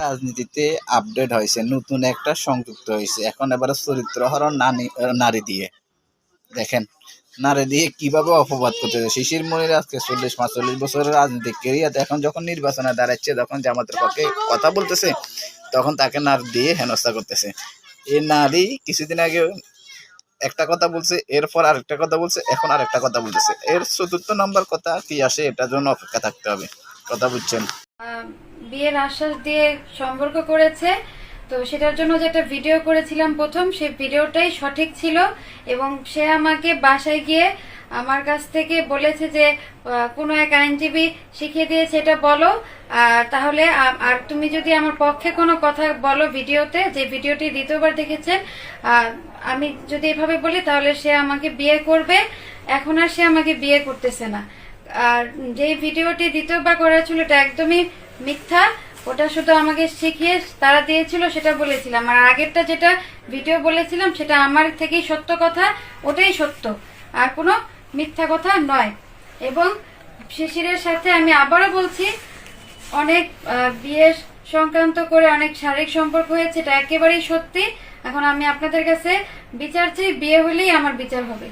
রাজনীতিতে আপডেট হয়েছে, নতুন একটা সংযুক্ত হয়েছে। এখন এবারে চরিত্র হরণ নারী নারী দিয়ে। দেখেন, নারী দিয়ে কীভাবে অপবাদ করতেছে শিশির মনির আজকে চল্লিশ, পাঁচচল্লিশ বছরের রাজনৈতিক কেরিয়ার এখন যখন নির্বাচনে দাঁড়াচ্ছে তখন জামাতের পক্ষে কথা বলতেছে, তখন তাকে নারী দিয়ে হেনস্থা করতেছে। এই নারী কিছুদিন আগে একটা কথা বলছে, এরপর আরেকটা কথা বলছে, এখন আরেকটা কথা বলতেছে। এর চতুর্থ নম্বর কথা কি আসে? এটার জন্য অপেক্ষা থাকতে হবে। কথা বুঝছেন? বিয়ের আশ্বাস দিয়ে সম্পর্ক করেছে। তো সেটার জন্য যেটা ভিডিও করেছিলাম প্রথম সেই ভিডিওটাই সঠিক ছিল এবং সে আমাকে বাসায় গিয়ে আমার কাছ থেকে বলেছে যে কোনো এক আইনজীবী শিখিয়ে দিয়েছে এটা বলো আর তাহলে আর তুমি যদি আমার পক্ষে কোনো কথা বলো ভিডিওতে যে ভিডিওটি দ্বিতীয়বার দেখেছেন আহ, আমি যদি এভাবে বলি তাহলে সে আমাকে বিয়ে করবে। এখন আর সে আমাকে বিয়ে করতেছে না। আর যে ভিডিওটি দ্বিতীয়বার করা ছিল এটা একদমই মিথ্যা, ওটা শুধু আমাকে শিখিয়ে তারা দিয়েছিল, সেটা বলেছিলাম। আর আগেরটা যেটা ভিডিও বলেছিলাম, সেটা আমার থেকেই সত্য কথা, ওটাই সত্য। আর কোনো মিথ্যা কথা নয়। এবং শিশিরের সাথে আমি আবারও বলছি, অনেক বিয়ে সংক্রান্ত করে অনেক শারীরিক সম্পর্ক হয়েছে, এটা একেবারেই সত্যি। এখন আমি আপনাদের কাছে বিচার চাই, বিয়ে হলেই আমার বিচার হবে।